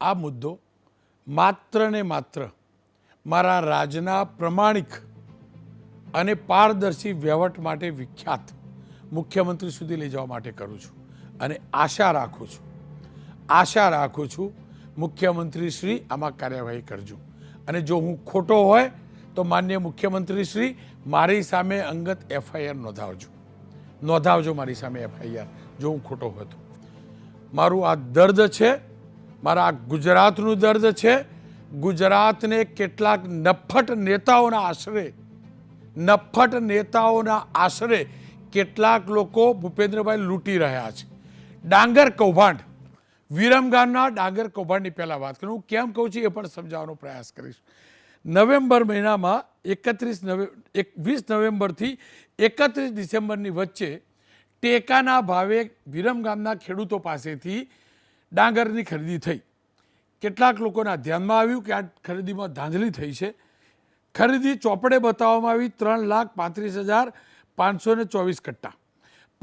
આ મુદ્દો માત્ર ને માત્ર મારા રાજના પ્રમાણિક અને પારદર્શી વહીવટ માટે વિખ્યાત મુખ્યમંત્રી સુધી લઈ જવા માટે કરું છું અને આશા રાખું છું, આશા રાખું છું મુખ્યમંત્રી શ્રી આમાં કાર્યવાહી કરજો. અને જો હું ખોટો હોય તો માન્ય મુખ્યમંત્રી શ્રી મારી સામે અંગત એફઆઈઆર નોંધાવજો. નોંધાવજો મારી સામે એફઆઈઆર, જો હું ખોટો હોય તો. મારું આ દર્દ છે મારા ગુજરાતનું દર્દ છે. ગુજરાતને કેટલાક નફ્ફટ નેતાઓના આશરે, નફ્ફટ નેતાઓના આશરે કેટલાક લોકો ભૂપેન્દ્રભાઈ લૂંટી રહ્યા છે. ડાંગર કૌભાંડ વિરમગામના ડાંગર કૌભાંડની પહેલાં વાત કરું. હું કેમ કહું છું એ પણ સમજાવવાનો પ્રયાસ કરીશ. નવેમ્બર મહિનામાં એકત્રીસ નવે, એકવીસ નવેમ્બરથી એકત્રીસ ડિસેમ્બરની વચ્ચે ટેકાના ભાવે વિરમગામના ખેડૂતો પાસેથી ડાંગરની ખરીદી થઈ. કેટલાક લોકોના ધ્યાનમાં આવ્યું કે આ ખરીદીમાં ધાંધલી થઈ છે. ખરીદી ચોપડે બતાવવામાં આવી ત્રણ લાખ પાંત્રીસ હજાર પાંચસો ને ચોવીસ કટ્ટા.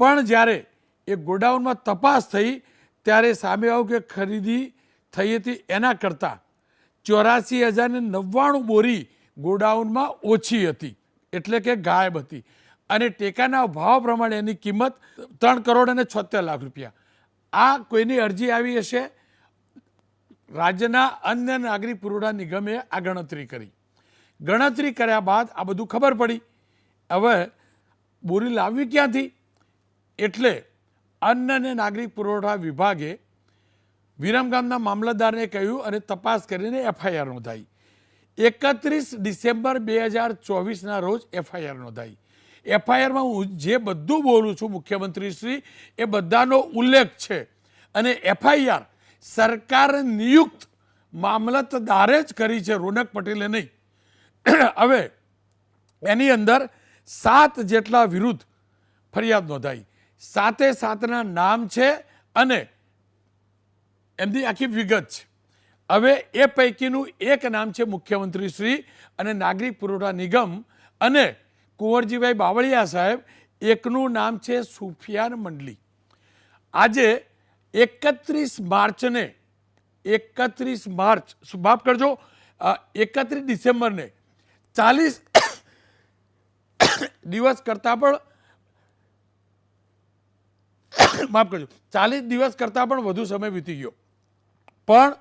પણ જ્યારે એ ગોડાઉનમાં તપાસ થઈ, ત્યારે સામે આવ્યું કે ખરીદી થઈ હતી એના કરતાં ચોરાસી હજાર ને નવ્વાણું બોરી ગોડાઉનમાં ઓછી હતી. એટલે કે ગાયબ હતી. અને ટેકાના ભાવ પ્રમાણે એની કિંમત ત્રણ કરોડ અને છોતેર લાખ રૂપિયા. આ કોઈની અરજી આવી હશે? રાજ્યના અન્ય નાગરિક પુરવઠા નિગમે આ ગણતરી કરી. ગણતરી કર્યા બાદ આ બધું ખબર પડી. હવે બોરી લાવવી ક્યાંથી? એટલે અન્ન અને નાગરિક પુરવઠા વિભાગે વિરમગામના મામલતદારને કહ્યું અને તપાસ કરીને એફઆઈઆર નોંધાઈ. એકત્રીસ ડિસેમ્બર બે હજાર ચોવીસના રોજ એફઆઈઆર નોંધાઈ. એફઆઈઆરમાં હું જે બધું બોલું છું મુખ્યમંત્રી શ્રી એ બધાનો ઉલ્લેખ છે. અને એફઆઈઆર સરકાર નિયુક્ત મામલતદારે જ કરી છે, રોનક પટેલે નહીં. હવે એની અંદર સાત જેટલા વિરુદ્ધ ફરિયાદ નોંધાઈ. સાતે સાતના નામ છે અને એમની આખી વિગત છે. હવે એ પૈકીનું એક નામ છે મુખ્યમંત્રી શ્રી અને નાગરિક પુરવઠા નિગમ અને કુંવરજીભાઈ બાવળિયા સાહેબ, એકનું નામ છે સુફિયાન મંડલી. આજે એકત્રીસ માર્ચને, એકત્રીસ માર્ચ માફ કરજો એકત્રીસ ડિસેમ્બરને ચાલીસ દિવસ કરતાં પણ માફ કરજો, ચાલીસ દિવસ કરતાં પણ વધુ સમય વીતી ગયો. પણ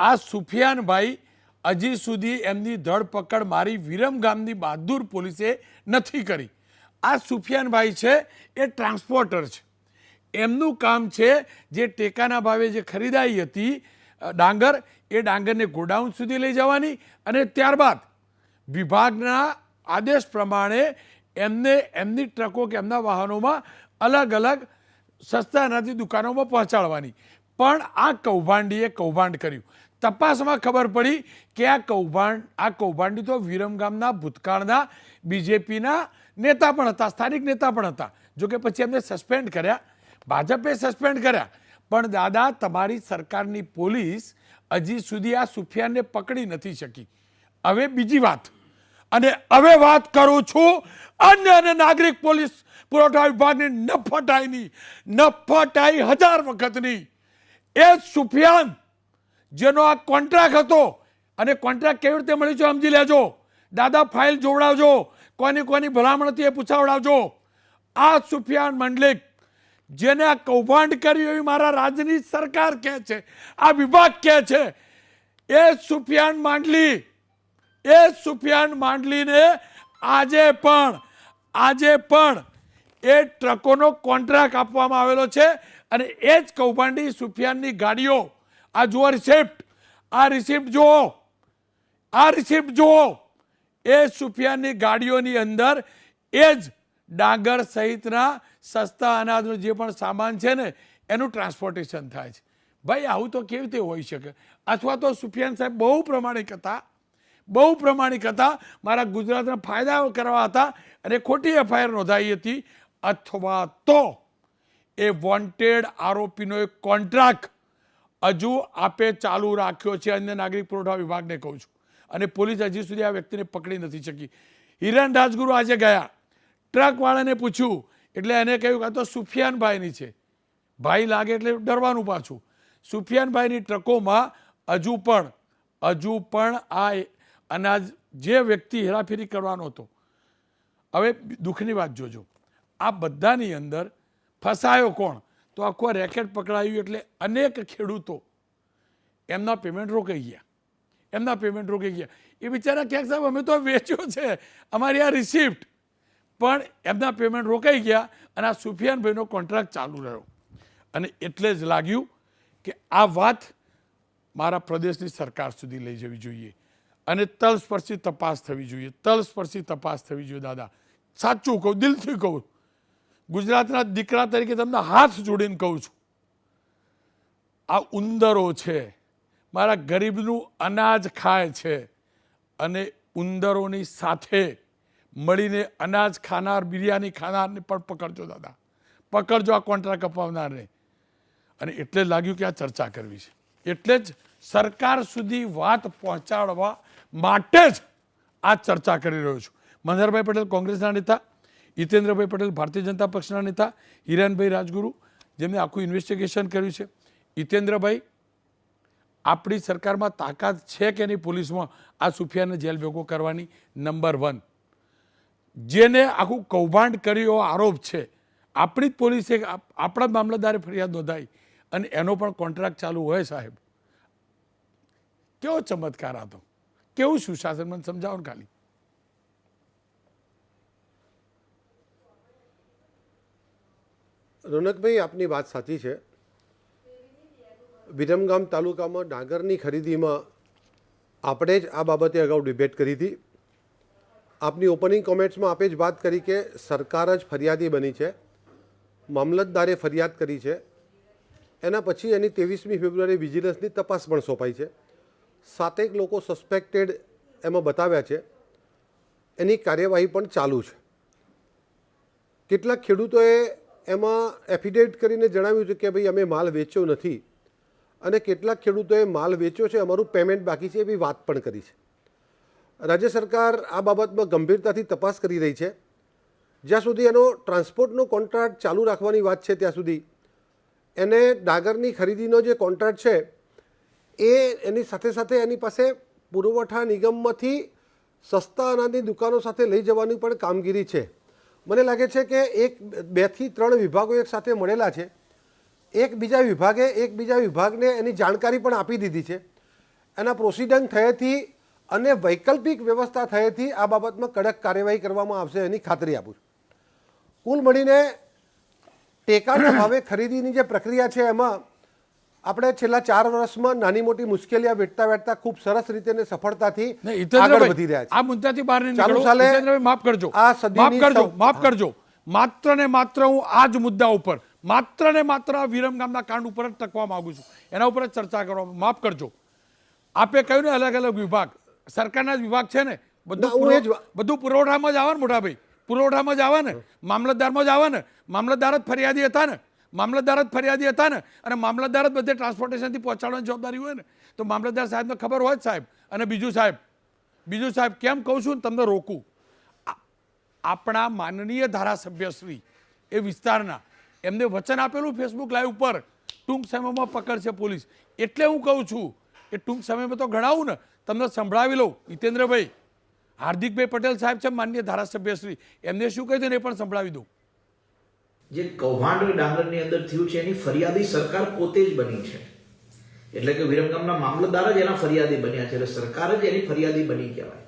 આ સુફિયાનભાઈ હજી સુધી એમની ધરપકડ મારી વિરમગામની બહાદુર પોલીસે નથી કરી. આ સુફિયાનભાઈ છે, એ ટ્રાન્સપોર્ટર છે. એમનું કામ છે, જે ટેકાના ભાવે જે ખરીદાઈ હતી ડાંગર, એ ડાંગરને ગોડાઉન સુધી લઈ જવાની અને ત્યારબાદ વિભાગના આદેશ પ્રમાણે એમને એમની ટ્રકો કે એમના વાહનોમાં અલગ અલગ સસ્તા અનાજની દુકાનોમાં પહોંચાડવાની. પણ આ કૌભાંડીએ કૌભાંડ કર્યું. તપાસમાં ખબર પડી કે આ કૌભાંડ, આ કૌભાંડી તો વિરમગામના ભૂતકાળના બીજેપીના નેતા પણ હતા, સ્થાનિક નેતા પણ હતા. જોકે પછી એમને સસ્પેન્ડ કર્યા. ભાજપે સસ્પેન્ડ કર્યા. પણ દાદા, તમારી સરકારની પોલીસ હજી સુધી આ સુફિયાનને પકડી નથી શકી. હવે બીજી વાત. અને હવે વાત કરું છું અન્ય અને નાગરિક પોલીસ પુરવઠા વિભાગની નફટાઈની, નફટાઈ હજાર વખતની. એ સુફિયાન જેનો આ કોન્ટ્રાક્ટ હતો. અને કોન્ટ્રાક્ટ કેવી રીતે મળ્યું છે સમજી લેજો. દાદા, ફાઇલ જોવડાવજો. કોની કોની ભલામણ હતી એ પૂછાવડાવજો. આ સુફિયાન મંડલિક, જેને આ કૌભાંડ કર્યું એવી મારા રાજ્યની સરકાર કહે છે, આ વિભાગ કહે છે, એ સુફિયાન માંડલી, એ સુફિયાન માંડલીને આજે પણ આજે પણ એ ટ્રકોનો કોન્ટ્રાક્ટ આપવામાં આવેલો છે. અને એ જ કૌભાંડી સુફિયાનની ગાડીઓ આ જુઓ રિસિપ્ટ આ રિસિપ્ટ જુઓ. આ રિસિપ્ટ જુઓ. એ સુફિયાનની ગાડીઓની અંદર એ જ ડાંગર સહિતના સસ્તા અનાજનો જે પણ સામાન છે ને, એનું ટ્રાન્સપોર્ટેશન થાય છે. ભાઈ, આવું તો કેવી રીતે હોઈ શકે? અથવા તો સુફિયાન સાહેબ બહુ પ્રમાણિક હતા. બહુ પ્રમાણિક હતા. મારા ગુજરાતના ફાયદા કરવા હતા અને ખોટી એફઆઈઆર નોંધાઈ હતી. અથવા તો એ વોન્ટેડ આરોપીનો એક કોન્ટ્રાક્ટ હજુ આપે ચાલુ રાખ્યો છે અન્ય નાગરિક પુરવઠા વિભાગને કહું છું. અને પોલીસ હજી સુધી આ વ્યક્તિને પકડી નથી શકી. હિરણ રાજગુરુ આજે ગયા. ટ્રકવાળાને પૂછ્યું. એટલે એને કહ્યું કે આ તો સુફિયાનભાઈની છે. ભાઈ લાગે એટલે ડરવાનું પાછું. સુફિયાનભાઈની ટ્રકોમાં હજુ પણ હજુ પણ આ અનાજ જે વ્યક્તિ હેરાફેરી કરવાનો હતો. હવે દુઃખની વાત જોજો. આ બધાની અંદર ફસાયો કોણ? તો આખો રેકેટ પકડાયું એટલે અનેક ખેડૂતો એમના પેમેન્ટ રોકાઈ ગયા. એમના પેમેન્ટ રોકાઈ ગયા. એ બિચારા ક્યાંક સાહેબ, અમે તો વેચ્યો છે. અમારી આ રિસિપ્ટ પણ એમના પેમેન્ટ રોકાઈ ગયા અને આ સુફિયાનભાઈનો કોન્ટ્રાક્ટ ચાલુ રહ્યો. અને એટલે જ લાગ્યું કે આ વાત મારા પ્રદેશની સરકાર સુધી લઈ જવી જોઈએ. અને તલસ્પર્શી તપાસ થવી જોઈએ. તલસ્પર્શી તપાસ થવી જોઈએ, દાદા. સાચું કહું, દિલથી કહું. ગુજરાતના દીકરા તરીકે તમને હાથ જોડીને કહું છું. આ ઉંદરો છે. મારા ગરીબનું અનાજ ખાય છે અને ઉંદરોની સાથે મળીને અનાજ ખાનાર, બિરયાની ખાનારને પણ પકડજો દાદા. પકડજો આ કોન્ટ્રાક્ટ અપાવનારને. અને એટલે લાગ્યું કે આ ચર્ચા કરવી છે. એટલે જ સરકાર સુધી વાત પહોંચાડવા માટે જ આ ચર્ચા કરી રહ્યો છું. મનહરભાઈ પટેલ કોંગ્રેસના નેતા હિતેન્દ્રભાઈ પટેલ ભારતીય જનતા પક્ષના નેતા, હિરાનભાઈ રાજગુરુ જેમને આખું ઇન્વેસ્ટિગેશન કર્યું છે. હિતેન્દ્રભાઈ આપણી સરકારમાં તાકાત છે કે નહીં પોલીસમાં? આ સુફિયાને જેલ ભેગો કરવાની નંબર વન જેને આખું કૌભાંડ કર્યું એવો આરોપ છે. આપણી જ પોલીસે આપણા જ મામલતદારે ફરિયાદ નોંધાઈ અને એનો પણ કોન્ટ્રાક્ટ ચાલુ હોય સાહેબ. કેવો ચમત્કાર હતો. કેવું સુશાસન મને સમજાવો ને ખાલી. રોનકભાઈ, આપની વાત સાચી છે. વિરમગામ તાલુકામાં ડાંગરની ખરીદીમાં આપણે જ આ બાબતે અગાઉ ડિબેટ કરી હતી. આપની ઓપનિંગ કોમેન્ટ્સમાં આપે જ વાત કરી કે સરકાર જ ફરિયાદી બની છે. મામલતદારે ફરિયાદ કરી છે. એના પછી એની ત્રેવીસમી ફેબ્રુઆરી વિજિલન્સની તપાસ પણ સોંપાઈ છે. સાતેક લોકો સસ્પેક્ટેડ એમાં બતાવ્યા છે. એની કાર્યવાહી પણ ચાલુ છે. કેટલાક ખેડૂતોએ એમાં એફિડેવિટ કરીને જણાવ્યું છે કે ભાઈ, અમે માલ વેચ્યો નથી. અને કેટલાક ખેડૂતોએ માલ વેચ્યો છે, અમારું પેમેન્ટ બાકી છે એવી વાત પણ કરી છે. રાજ્ય સરકાર આ બાબતમાં ગંભીરતાથી તપાસ કરી રહી છે. જ્યાં સુધી એનો ટ્રાન્સપોર્ટનો કોન્ટ્રાક્ટ ચાલુ રાખવાની વાત છે, ત્યાં સુધી એને ડાગરની ખરીદીનો જે કોન્ટ્રાક્ટ છે, એ એની સાથે સાથે એની પાસે પુરવઠા નિગમમાંથી સસ્તા અનાજની દુકાનો સાથે લઈ જવાની પણ કામગીરી છે. મને લાગે છે કે એક બેથી ત્રણ વિભાગો એક સાથે મળેલા છે. એક બીજા વિભાગે, એક બીજા વિભાગને એની જાણકારી પણ આપી દીધી છે. એના પ્રોસિડંગ થયેથી અને વૈકલ્પિક વ્યવસ્થા થયેથી આ બાબતમાં કડક કાર્યવાહી કરવામાં આવશે એની ખાતરી આપું છું. કુલ મળીને ટેકાના ભાવે ખરીદીની જે પ્રક્રિયા છે એમાં આપણે છેલ્લા ચાર વર્ષમાં નાની મોટી મુશ્કેલીઓ વેઠતા વેઠતા ખૂબ સરસ રીતે સફળતાથી આગળ વધી રહ્યા છે. આ મુદ્દાથી બહાર નીકળો. માફ કરજો. આ માફ કરજો માફ કરજો. માત્ર ને માત્ર હું આ જ મુદ્દા ઉપર માત્ર ને માત્ર આ વિરમગામના કાંડ ઉપર જ ટકવા માંગુ છું. એના ઉપર જ ચર્ચા કરવા માફ કરજો. આપે કહ્યું ને અલગ અલગ વિભાગ. સરકારના જ વિભાગ છે ને. બધું બધું પુરવઠામાં જ આવે ને મોટા ભાઈ પુરવઠામાં જ આવે ને મામલતદારમાં જ આવે ને મામલતદાર જ ફરિયાદી હતા ને. મામલતદાર જ ફરિયાદી હતા ને. અને મામલતદાર જ બધે ટ્રાન્સપોર્ટેશનથી પહોંચાડવાની જવાબદારી હોય ને. તો મામલતદાર સાહેબને ખબર હોય જ સાહેબ. અને બીજું સાહેબ બીજું સાહેબ, કેમ કહું છું તમને રોકું. આપણા માનનીય ધારાસભ્યશ્રી એ વિસ્તારના, એમને વચન આપેલું ફેસબુક લાઈવ ઉપર. ટૂંક સમયમાં પકડશે પોલીસ. એટલે હું કહું છું, એ ટૂંક સમયમાં તો ગણાવું ને, તમને સંભળાવી લઉં. હિતેન્દ્રભાઈ, હાર્દિકભાઈ પટેલ સાહેબ છે માન્ય ધારાસભ્યશ્રી એમને શું કહ્યું એ પણ સંભળાવી દઉં. જે કૌભાંડ ડાંગરની અંદર થયું છે, એની ફરિયાદી સરકાર પોતે જ બની છે. એટલે કે વિરમગામના મામલતદાર જ એના ફરિયાદી બન્યા છે, એટલે સરકાર જ એની ફરિયાદી બની કહેવાય.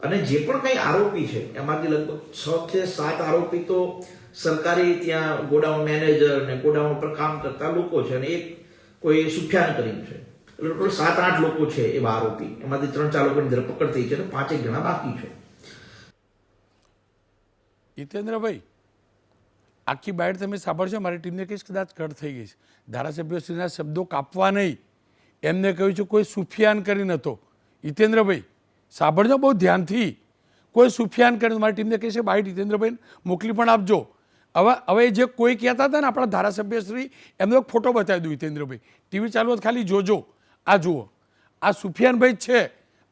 અને જે પણ કંઈ આરોપી છે, એમાંથી લગભગ છ કે સાત આરોપી તો સરકારી ત્યાં ગોડાઉન મેનેજર ને ગોડાઉન પર કામ કરતા લોકો છે અને એક કોઈ સુખ્યાન કરી છે. એટલે ટોટલ સાત આઠ લોકો છે એવા આરોપી. એમાંથી ત્રણ ચાર લોકોની ધરપકડ થઈ છે અને પાંચેક જણા બાકી છે. હિતેન્દ્રભાઈ આખી બાઇટ તમે સાંભળશો, મારી ટીમને કહીશ કદાચ કટ થઈ ગઈ છે. ધારાસભ્યશ્રીના શબ્દો કાપવા નહીં. એમને કહ્યું છે, કોઈ સુફિયાન કરી નહોતો હિતેન્દ્રભાઈ, સાંભળજો બહુ ધ્યાનથી. કોઈ સુફિયાન કરીને મારી ટીમને કહીશ છે બાઇટ હિતેન્દ્રભાઈ, મોકલી પણ આપજો. હવે હવે જે કોઈ કહેતા હતા ને આપણા ધારાસભ્યશ્રી, એમનો એક ફોટો બતાવી દઉં હિતેન્દ્રભાઈ. ટીવી ચાલુ ખાલી જોજો. આ જુઓ. આ સુફિયાનભાઈ છે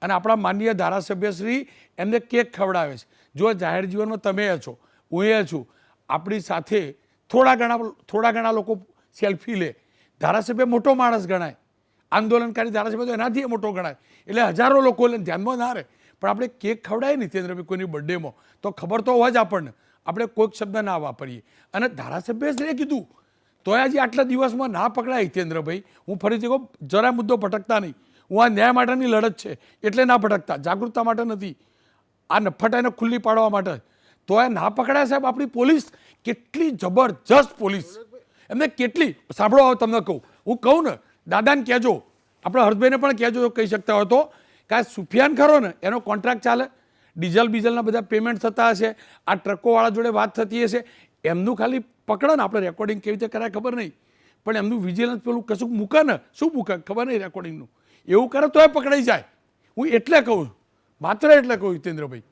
અને આપણા માનનીય ધારાસભ્યશ્રી એમને કેક ખવડાવે છે. જો જાહેર જીવનમાં તમે છો, હું એ છું આપણી સાથે થોડા ઘણા થોડા ઘણા લોકો સેલ્ફી લે. ધારાસભ્ય મોટો માણસ ગણાય. આંદોલનકારી ધારાસભ્ય તો એનાથી મોટો ગણાય. એટલે હજારો લોકો લઈને ધ્યાનમાં ના રહે. પણ આપણે કેક ખવડાય ને કોઈની બર્થડેમાં, તો ખબર તો હોવા જ આપણને. આપણે કોઈક શબ્દ ના વાપરીએ. અને ધારાસભ્યશ્રીએ કીધું. તોય આજે આટલા દિવસમાં ના પકડાય હિતેન્દ્રભાઈ હું ફરીથી કહું, જરા મુદ્દો ભટકતા નહીં. હું આ ન્યાય માટેની લડત છે. એટલે ના ભટકતા. જાગૃતતા માટે નથી. આ નફટાઈને ખુલ્લી પાડવા માટે. તો એ ના પકડાય સાહેબ આપણી પોલીસ? કેટલી જબરજસ્ત પોલીસ. એમને કેટલી? સાંભળો હવે તમને કહું. હું કહું ને, દાદાને કહેજો. આપણે હર્ષભાઈને પણ કહેજો, કહી શકતા હોય તો. કે સુફિયાન ખરો ને, એનો કોન્ટ્રાક્ટ ચાલે. ડીઝલ બીઝલના બધા પેમેન્ટ થતા હશે. આ ટ્રકોવાળા જોડે વાત થતી હશે. એમનું ખાલી પકડે ને, આપણે રેકોર્ડિંગ કેવી રીતે કરાય ખબર નહીં. પણ એમનું વિજિલન્સ પેલું કશું મૂકે ને, શું મૂકે? ખબર નહીં રેકોર્ડિંગનું એવું કરે તો એ પકડાઈ જાય. હું એટલે કહું માત્ર એટલે કહું હિતેન્દ્રભાઈ.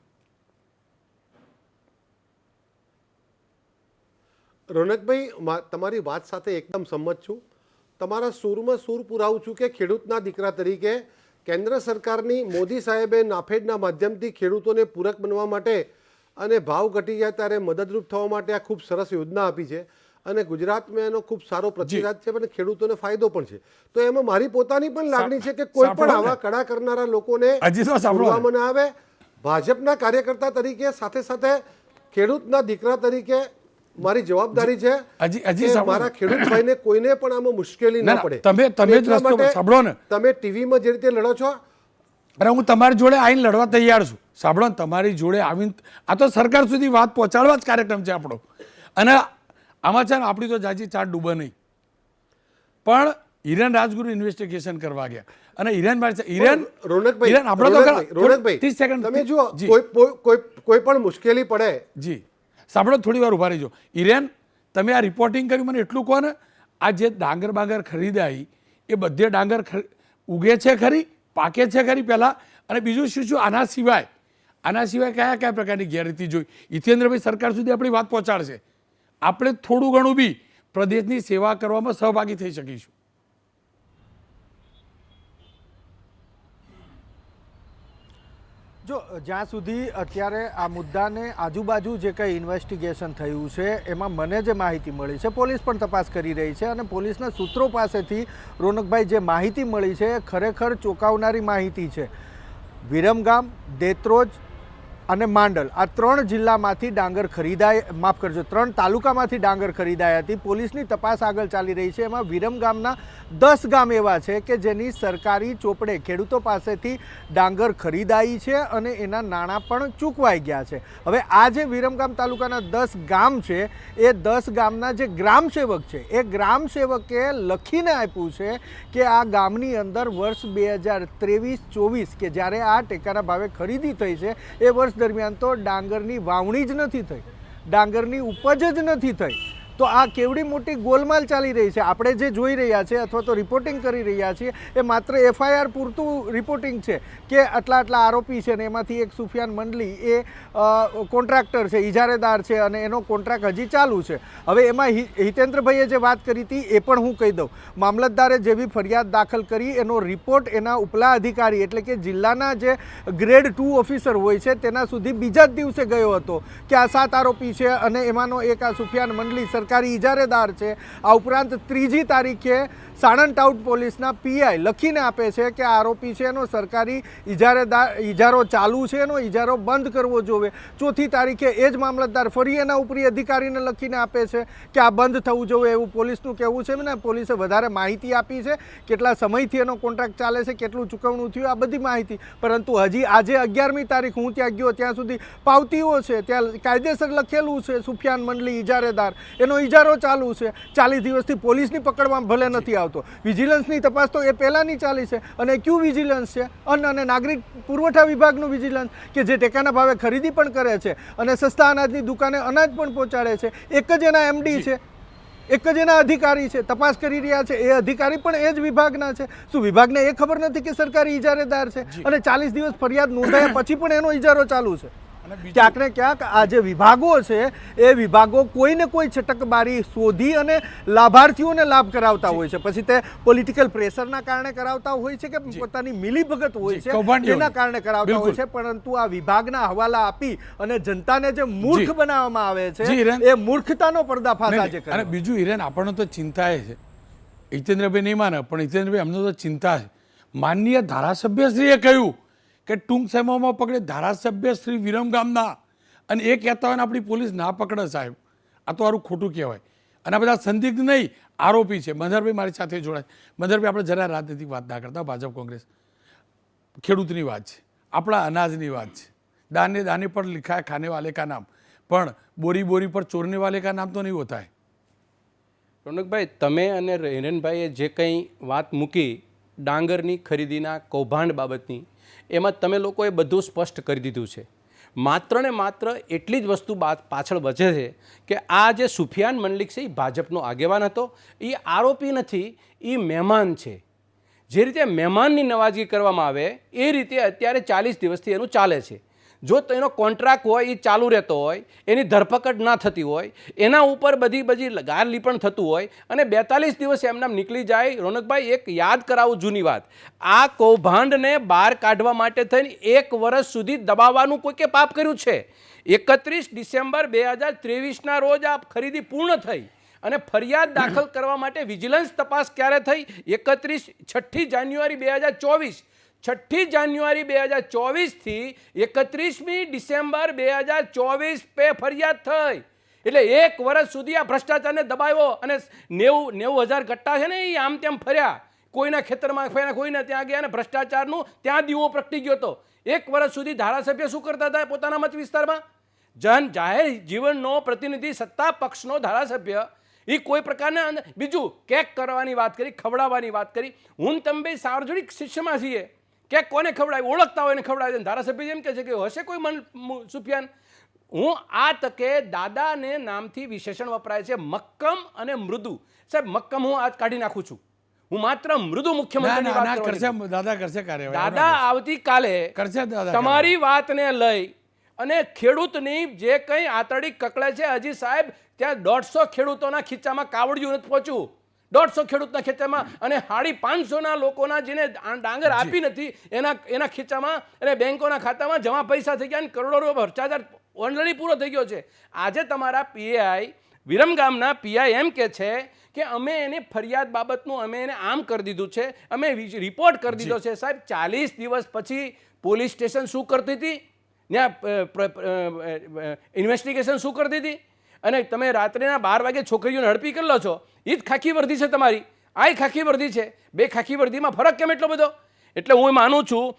રોનકભાઈ મા- તમારી વાત સાથે એકદમ સંમત છું. તમારા સૂરમાં સૂર પુરાવું છું કે ખેડૂતના દીકરા તરીકે કેન્દ્ર સરકારની મોદી સાહેબે નાફેડના માધ્યમથી ખેડૂતોને પૂરક બનવા માટે અને ભાવ ઘટી જાય ત્યારે મદદરૂપ થવા માટે આ ખૂબ સરસ યોજના આપી છે. અને ગુજરાતમાં એનો ખૂબ સારો પ્રતિસાદ છે અને ખેડૂતોને ફાયદો પણ છે. તો એમાં મારી પોતાની પણ લાગણી છે કે કોઈ પણ આવા કડા કરનારા લોકોને આવે. ભાજપના કાર્યકર્તા તરીકે સાથે સાથે ખેડૂતના દીકરા તરીકે મારી જવાબદારી છે હજી- હજી મારા ખેડૂત ભાઈને કોઈને પણ આમાં મુશ્કેલી ના, પડે. તમે- તમે જ રસ્તો સાંભળો ને. તમે ટીવીમાં જે રીતે લડો છો અરે હું તમારી જોડે આવીને લડવા તૈયાર છું. સાંભળો ને તમારી જોડે આવીને આ તો સરકાર સુધી વાત પહોંચાડવા જ કાર્યક્રમ છે આપણો. અને આમાં છે ને આપણી તો જાજી ચાર ડૂબે નહીં. પણ હિરેન રાજગુરુ ઇન્વેસ્ટિગેશન કરવા ગયા. અને હિરેન હિરેન રોનકભાઈ હિરેન આપણે તો રોનકભાઈ, ત્રીસ સેકન્ડ તમે જુઓ કોઈ- કોઈ કોઈ પણ મુશ્કેલી પડે જી. સાંભળો થોડી વાર ઊભા રહીજો. ઇરેન તમે આ રિપોર્ટિંગ કર્યું, મને એટલું કહો ને, આ જે ડાંગર બાંગર ખરીદાઈ, એ બધે ડાંગર ઉગે છે ખરી, પાકે છે ખરી પહેલાં? અને બીજું શું શું આના સિવાય? આના સિવાય કયા કયા પ્રકારની ગેરરીતિ જોઈ? હિતેન્દ્રભાઈ સરકાર સુધી આપણી વાત પહોંચાડશે. આપણે થોડું ઘણું બી પ્રદેશની સેવા કરવામાં સહભાગી થઈ શકીશું. જો, જ્યાં સુધી અત્યારે આ મુદ્દાને આજુબાજુ જે કંઈ ઇન્વેસ્ટિગેશન થયું છે, એમાં મને જે માહિતી મળી છે, પોલીસ પણ તપાસ કરી રહી છે અને પોલીસના સૂત્રો પાસેથી રોનકભાઈ જે માહિતી મળી છે, એ ખરેખર ચોંકાવનારી માહિતી છે. વિરમગામ, દેત્રોજ અને માંડલ. આ ત્રણ જિલ્લામાંથી ડાંગર ખરીદાય, માફ કરજો, ત્રણ તાલુકામાંથી ડાંગર ખરીદાઈ હતી. પોલીસની તપાસ આગળ ચાલી રહી છે. એમાં વિરમ ગામના દસ ગામ એવા છે કે જેની સરકારી ચોપડે ખેડૂતો પાસેથી ડાંગર ખરીદાઈ છે અને એના નાણાં પણ ચૂકવાઈ ગયા છે. હવે આ જે વિરમગામ તાલુકાના દસ ગામ છે, એ દસ ગામના જે ગ્રામ સેવક છે, એ ગ્રામ સેવકે લખીને આપ્યું છે કે આ ગામની અંદર વર્ષ બે હજાર ત્રેવીસ ચોવીસ કે જ્યારે આ ટેકાના ભાવે ખરીદી થઈ છે, એ વર્ષ દરમિયાન તો ડાંગરની વાવણી જ નથી થઈ. ડાંગરની ઉપજ જ નથી થઈ. તો આ કેવડી મોટી ગોલમાલ ચાલી રહી છે? આપણે જે જોઈ રહ્યા છે અથવા તો રિપોર્ટિંગ કરી રહ્યા છીએ, એ માત્ર એફઆઈઆર પૂરતું રિપોર્ટિંગ છે કે આટલા આટલા આરોપી છે ને એમાંથી એક સુફિયાન મંડલી એ કોન્ટ્રાક્ટર છે ઇજારેદાર છે અને એનો કોન્ટ્રાક્ટ હજી ચાલુ છે. હવે એમાં હિતેન્દ્રભાઈએ જે વાત કરી હતી એ પણ હું કહી દઉં. મામલતદારે જેવી ફરિયાદ દાખલ કરી, એનો રિપોર્ટ એના ઉપલા અધિકારી એટલે કે જિલ્લાના જે ગ્રેડ ટુ ઓફિસર હોય છે, તેના સુધી બીજા જ દિવસે ગયો હતો કે આ સાત આરોપી છે અને એમાંનો એક આ સુફિયાન મંડલી સરકારી ઇજારેદાર છે. આ ઉપરાંત ત્રીજી તારીખે સાણંદ ટાઉટ પોલીસના પીઆઈ લખીને આપે છે કે આરોપી છે, એનો સરકારી ઇજારેદાર ઇજારો ચાલુ છે, એનો ઇજારો બંધ કરવો જોઈએ ચોથી તારીખે એ જ મામલતદાર ફરી એના ઉપરી અધિકારીને લખીને આપે છે કે આ બંધ થવું જોઈએ એવું પોલીસનું કહેવું છે. ને પોલીસે વધારે માહિતી આપી છે, કેટલા સમયથી એનો કોન્ટ્રાક્ટ ચાલે છે, કેટલું ચૂકવણું થયું, આ બધી માહિતી. પરંતુ હજી આજે અગિયારમી તારીખ હું ત્યાં ગયો, ત્યાં સુધી પાવતીઓ છે, ત્યાં કાયદેસર લખેલું છે, સુફિયાન મંડલી ઇજારેદાર. એનો ઇજારો ચાલુ છે. ચાલીસ દિવસથી પોલીસની પકડવામાં ભલે નથી આવતો. વિજિલન્સની તપાસ તો એ પહેલાંની ચાલી છે. અને ક્યુ વિજિલન્સ છે? અન્ન અને નાગરિક પુરવઠા વિભાગનું વિજિલન્સ કે જે ટેકાના ભાવે ખરીદી પણ કરે છે અને સસ્તા અનાજની દુકાને અનાજ પણ પહોંચાડે છે. એક જ એના એમડી છે. એક જ એના અધિકારી છે. તપાસ કરી રહ્યા છે. એ અધિકારી પણ એ જ વિભાગના છે. શું વિભાગને એ ખબર નથી કે સરકારી ઇજારેદાર છે? અને ચાલીસ દિવસ ફરિયાદ નોંધાયા પછી પણ એનો ઇજારો ચાલુ છે? ક્યાંક ને ક્યાંક આ જે વિભાગો છે એ વિભાગો કોઈને કોઈ છટકબારી શોધી અને લાભાર્થીઓને લાભ કરાવતા હોય છે. પછી તે પોલિટિકલ પ્રેશરના કારણે કરાવતા હોય છે કે પોતાની મિલીભગત હોય છે? એના કારણે કરાવતા હોય છે. પરંતુ આ વિભાગના હવાલા આપી અને જનતાને જે મૂર્ખ બનાવવામાં આવે છે. એ મૂર્ખતાનો પર્દાફાશ આજે કરે બીજું હિરેન આપણને તો ચિંતા એ છે. હિતેન્દ્રભાઈ નહીં માને પણ હિતેન્દ્રભાઈ અમને તો ચિંતા છે. માનનીય ધારાસભ્યશ્રીએ કહ્યું કે ટૂંક સમયમાં પકડે ધારાસભ્ય શ્રી વિરમગામના અને એ કહેતા હોય ને આપણી પોલીસ ના પકડે સાહેબ. આ તો આરું ખોટું કહેવાય. અને આ બધા સંદિગ્ધ નહીં, આરોપી છે. મધરભાઈ મારી સાથે જોડાય. મધરભાઈ, આપણે જરા રાજનીતિક વાત ના કરતા ભાજપ, કોંગ્રેસ. ખેડૂતની વાત છે. આપણા અનાજની વાત છે. દાને દાને પર લિખા ખાને વાલે કા નામ. પણ બોરી બોરી પર ચોરને વાલે કા નામ તો નહીં હોતા રોનકભાઈ, તમે અને હિરેનભાઈએ જે કંઈ વાત મૂકી ડાંગરની ખરીદીના કૌભાંડ બાબતની, એમાં તમે લોકોએ બધું સ્પષ્ટ કરી દીધું છે. માત્ર ને માત્ર એટલી જ વસ્તુ પાછળ બચે છે કે આ જે સુફિયાન મંડલિક છે એ ભાજપનો આગેવાન હતો, એ આરોપી નથી, એ મહેમાન છે. જે રીતે મહેમાનની નવાજગી કરવામાં આવે, એ રીતે અત્યારે ચાલીસ દિવસથી એનું ચાલે છે. જો એનો કોન્ટ્રાક્ટ હોય એ ચાલુ રહેતો હોય, એની ધરપકડ ના થતી હોય, એના ઉપર બધી બધી ગાર લીપણ થતું હોય અને બેતાલીસ દિવસ એમનામ નીકળી જાય. રોનકભાઈ, એક યાદ કરાવું જૂની વાત. આ કૌભાંડને બહાર કાઢવા માટે થઈને એક વર્ષ સુધી દબાવવાનું કોઈકે પાપ કર્યું છે? એકત્રીસ ડિસેમ્બર બે હજાર ત્રેવીસના રોજ આ ખરીદી પૂર્ણ થઈ અને ફરિયાદ દાખલ કરવા માટે વિજિલન્સ તપાસ ક્યારે થઈ? એકત્રીસ છઠ્ઠી જાન્યુઆરી બે હજાર ચોવીસ. છઠ્ઠી જાન્યુઆરી બે હજાર ચોવીસથી એકત્રીસમી ડિસેમ્બર બે હજાર ચોવીસ પે ફરિયાદ થઈ. એટલે એક વર્ષ સુધી આ ભ્રષ્ટાચારને દબાવ્યો અને નેવું નેવું હજાર ગટ્ટા છે ને એ આમ તેમ ફર્યા. કોઈના ખેતરમાં ફર્યા કોઈને ત્યાં ગયા અને ભ્રષ્ટાચારનું ત્યાં દીવો પ્રગટી ગયો હતો. એક વર્ષ સુધી ધારાસભ્ય શું કરતા હતા પોતાના મત વિસ્તારમાં? જન જાહેર જીવનનો પ્રતિનિધિ સત્તા પક્ષનો ધારાસભ્ય. એ કોઈ પ્રકારના બીજું કેક કરવાની વાત કરી, ખવડાવવાની વાત કરી. હું તમે સાર્વજનિક શિષ્યમાં છીએ કેક કોને ખવડાવી ઓળખતા હોય ને ખવડાવે ધારાસભ્ય એમ કહે છે કે હશે કોઈ મન સુફિયાન? હું આ તકે દાદાને નામથી વિશેષણ વપરાય છે મક્કમ અને મૃદુ. સાહેબ મક્કમ હું આજ કાઢી નાખું છું. હું માત્ર મૃદુ કરશે દાદા કરશે દાદા આવતીકાલે કરશે તમારી વાતને લઈ અને ખેડૂતની જે કંઈ આતડી કકળે છે હજી સાહેબ ત્યાં દોઢસો ખેડૂતોના ખીચામાં કાવડિયું નથી પહોંચ્યું. દોઢસો ખેડૂતના ખેતરમાં અને સાડી પાંચસોના લોકોના જેને ડાંગર આપી નથી એના એના ખીચામાં અને બેંકોના ખાતામાં જમા પૈસા થઈ ગયા અને કરોડો રૂપિયા ભ્રષ્ટાચાર ઓલરેડી પૂરો થઈ ગયો છે. આજે તમારા પીએઆઈ વિરમગામના પીઆઈ એમ કે છે કે અમે એને ફરિયાદ બાબતનું અમે એને આમ કરી દીધું છે અમે રિપોર્ટ કરી દીધો છે સાહેબ ચાલીસ દિવસ પછી પોલીસ સ્ટેશન શું કરતી હતી? ત્યાં ઇન્વેસ્ટિગેશન શું કરતી હતી? અને તમે રાત્રેના બાર વાગે છોકરીઓને હડપી કરી લો છો એ જ ખાખી વર્દી છે તમારી. આય ખાખી વર્દી છે. બે ખાખી વર્દીમાં ફરક કેમ એટલો બધો? એટલે હું માનું છું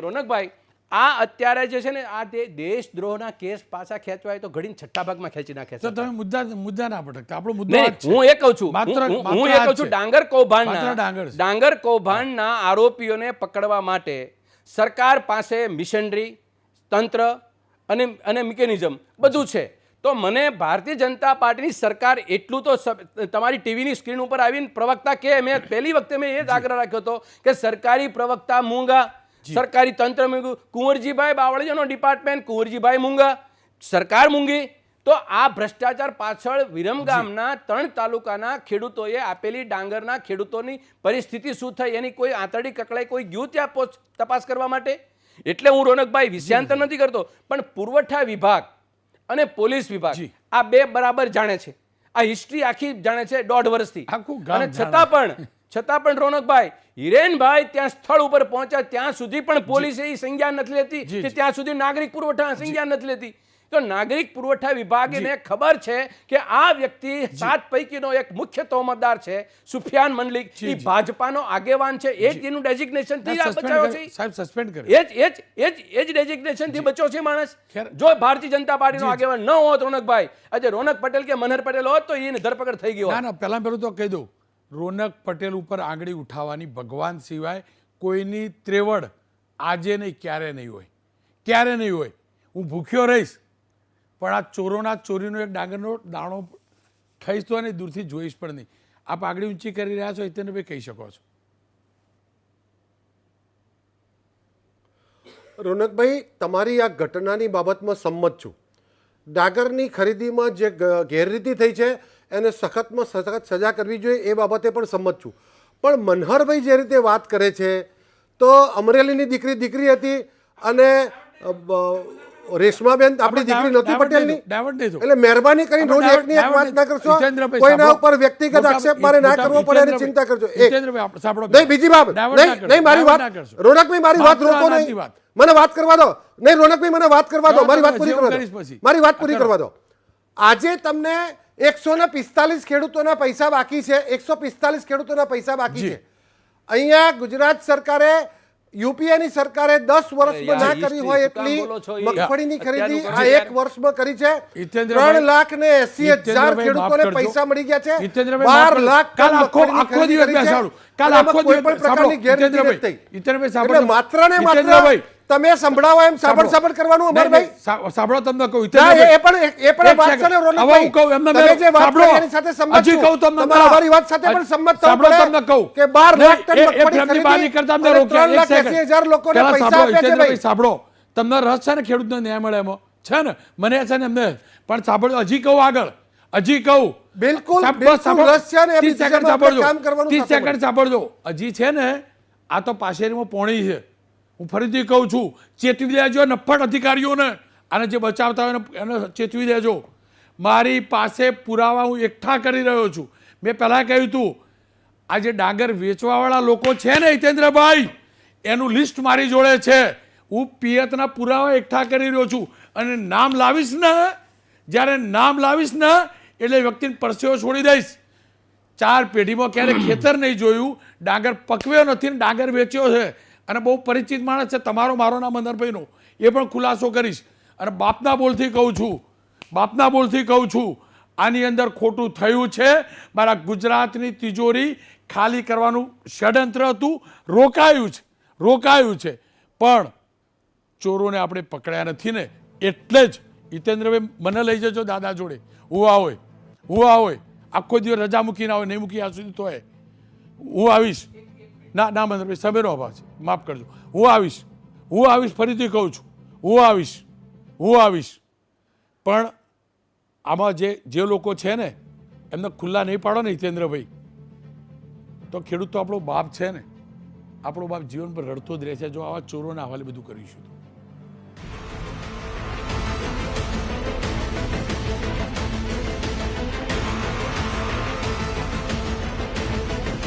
રોનકભાઈ આ અત્યારે જે છે ને આ તે દેશદ્રોહના કેસ પાછા ખેંચવાય તો ઘડીને છઠ્ઠા ભાગમાં ખેંચી નાખે છે. તમે મુદ્દા મુદ્દા ના ભટકતા આપણો મુદ્દો આ. હું એ કહું છું માત્ર- હું- એ કહું છું ડાંગર કૌભાંડના ડાંગર કૌભાંડના આરોપીઓને પકડવા માટે સરકાર પાસે મિશનરી તંત્ર અને અને મિકેનિઝમ બધું છે. તો મને ભારતીય જનતા પાર્ટીની સરકાર એટલું તો તમારી ટીવીની સ્ક્રીન ઉપર આવીને પ્રવક્તા કે મેં પહેલી વખતે મેં એ જ આગ્રહ રાખ્યો હતો કે સરકારી પ્રવક્તા મૂંગા સરકારી તંત્ર મૂંગું કુંવરજીભાઈ બાવળીયાનો ડિપાર્ટમેન્ટ કુંવરજીભાઈ મૂંગા સરકાર મૂંગી. તો આ ભ્રષ્ટાચાર પાછળ વિરમગામના ત્રણ તાલુકાના ખેડૂતોએ આપેલી ડાંગરના ખેડૂતોની પરિસ્થિતિ શું થઈ? એની કોઈ આંતરડી કકડાઈ કોઈ ગયું ત્યાં તપાસ કરવા માટે? એટલે હું રોનકભાઈ વિષયાંતર નથી કરતો પણ પુરવઠા વિભાગ અને પોલીસ વિભાગ. આ બે બરાબર જાણે છે. આ હિસ્ટ્રી આખી જાણે છે દોઢ વર્ષથી. આખું અને છતાં પણ છતાં પણ રોનકભાઈ હિરેનભાઈ ત્યાં સ્થળ ઉપર પહોંચ્યા. ત્યાં સુધી પણ પોલીસે એ સંજ્ઞાન નથી લેતી કે ત્યાં સુધી નાગરિક પુરવઠા સંજ્ઞાન નથી લેતી. તો નાગરિક પુરવઠા વિભાગને ખબર છે કે આ વ્યક્તિ સાત પૈકીનો એક મુખ્ય તોમતદાર છે સુફિયાન મનલિક એ ભાજપાનો આગેવાન છે. એ જ એનું ડેઝિગ્નેશનથી બચાવ્યો છે. સાહેબ સસ્પેન્ડ કરે. એ જ એ જ એ જ એ જ ડેઝિગ્નેશનથી બચ્યો છે માણસ. જો ભારતીય જનતા પાર્ટીનો આગેવાન ન હોત રોનકભાઈ આજે રોનક પટેલ કે મનહર પટેલ હોત તો એની ધરપકડ થઈ ગઈ ના ના પહેલાં પહેલું તો કહી દઉં. રોનક પટેલ ઉપર આંગળી ઉઠાવવાની ભગવાન સિવાય કોઈની ત્રેવડ આજે નહીં ક્યારે નહીં હોય. ક્યારે નહીં હોય. હું ભૂખ્યો રહીશ. પણ આ ચોરોના ચોરીનો એક ડાંગરનો દાણો ખાઈશ તો અને દૂરથી જોઈશ પણ નહીં. આપ આગળ ઊંચી કરી રહ્યા છો હિતેન્દ્રભાઈ કહી શકો છો. રોનકભાઈ, તમારી આ ઘટનાની બાબતમાં સંમત છું. ડાગરની ખરીદીમાં જે ગેરરીતિ થઈ છે, એને સખતમાં સખત સજા કરવી જોઈએ એ બાબતે પણ સંમત છું. પણ મનહરભાઈ જે રીતે વાત કરે છે, તો અમરેલીની દીકરી દીકરી હતી અને રેશમાબેન આપણી દીકરી ડાયવર્ટ પટેલની. એટલે મહેરબાની કરીને રોજ એકની એક વાત ના કરશો કોઈના ઉપર વ્યક્તિગત આક્ષેપ મારે ના કરવો પડે એની ચિંતા કરજો. નહીં બીજી બાબત. નહીં નહીં મારી વાત. રોનકભાઈ મારી વાત રોકો નહીં. મને વાત કરવા દો. નહીં રોનકભાઈ મને વાત કરવા દો. મારી વાત પૂરી કરવા દો. મારી વાત પૂરી કરવા દો. આજે તમને એકસો ને પિસ્તાલીસ ખેડૂતોના પૈસા બાકી છે. એકસો પિસ્તાલીસ ખેડૂતોના પૈસા બાકી છે. અહીંયા ગુજરાત સરકારે યુપીએની સરકારે દસ વર્ષમાં ના કરી હોય એટલી મગફળીની ખરીદી આ એક વર્ષમાં કરી છે. ત્રણ લાખ ને એસી હજાર ખેડૂતોને પૈસા મળી ગયા છે. બાર લાખ કાલ આખો આખો દિવસ બેસાડું કાલ આખો એમાં કોઈ પણ પ્રકારની ગેરરીતિ નથી. માત્ર ને માત્ર તમે સંભળાવો એમ સાંભળ સાંભળ કરવાનું નહીં, અમરભાઈ સાંભળો તમને કહું એ- પણ એ પણ વાત છે ને. કહું એમને તમે જે વાત. કરી એની સાથે સંમત હજી. કહું તમને તમારે. વાત સાથે પણ સંમત સાંભળો તમને કહું કે 12 લાખ ટન મગફળી ખરીદી નીકળતા અમને અને રોક્યા. ત્રણ લાખ એક સેકન્ડ. એંસી હજાર લોકોને પૈસા આપ્યા છે ભાઈ. સાંભળો તમને રસ છે ને ખેડૂતને ન્યાય મળે એમાં છે ને મને છે ને એમને પણ સાંભળો હજી કહું આગળ હજી કહું બિલકુલ, બિલકુલ રસ છે ને એમની 30 સેકન્ડ સાંભળજો 30 સેકન્ડ સાંભળજો હજી છે ને આ તો પાશેરીમાં પોણી છે હું ફરીથી કહું છું, ચેતવી દેજો નફ્ફટ અધિકારીઓને. આને જે બચાવતા હોય એને- ચેતવી દેજો. મારી પાસે પુરાવા હું એકઠા કરી રહ્યો છું. મેં પહેલાં કહ્યું હતું, આ જે ડાંગર વેચવાવાળા લોકો છે ને હિતેન્દ્રભાઈ, એનું લિસ્ટ મારી જોડે છે. હું પિયતના પુરાવા એકઠા કરી રહ્યો છું. અને નામ લાવીશ ને, જ્યારે નામ લાવીશ ને, એટલે વ્યક્તિને પરસેવો છોડી દઈશ. ચાર પેઢીમાં ક્યારેય ખેતર નહીં જોયું. ડાંગર પકવ્યો નથી ને ડાંગર વેચ્યો છે. અને બહુ પરિચિત માણસ છે, તમારો મારો નામ મંદરભાઈનો એ પણ ખુલાસો કરીશ. અને બાપના બોલથી કહું છું, બાપના બોલથી કહું છું, આની અંદર ખોટું થયું છે, મારા ગુજરાતની તિજોરી ખાલી કરવાનું ષડયંત્ર હતું, રોકાયું છે રોકાયું છે. પણ ચોરોને આપણે પકડ્યા નથી ને, એટલે જ હિતેન્દ્રભાઈ મને લઈ જજો દાદા જોડે. હું હોય હું હોય. આખો દિવસ રજા મૂકીને આવે, નહીં મૂકી આ સુધી તો હું આવીશ. ના ના મંદરભાઈ સમેરો અભાવ છે માફ કરજો. હું આવીશ. હું આવીશ, ફરીથી કહું છું. હું આવીશ. હું આવીશ. પણ આમાં જે જે લોકો છે ને, એમને ખુલ્લા નહીં પાડો ને હિતેન્દ્રભાઈ. તો ખેડૂત તો આપણો બાપ છે ને. આપણો બાપ જીવન પર રડતો જ રહે છે. જો આવા ચોરોના હવાલે બધું કરીશું.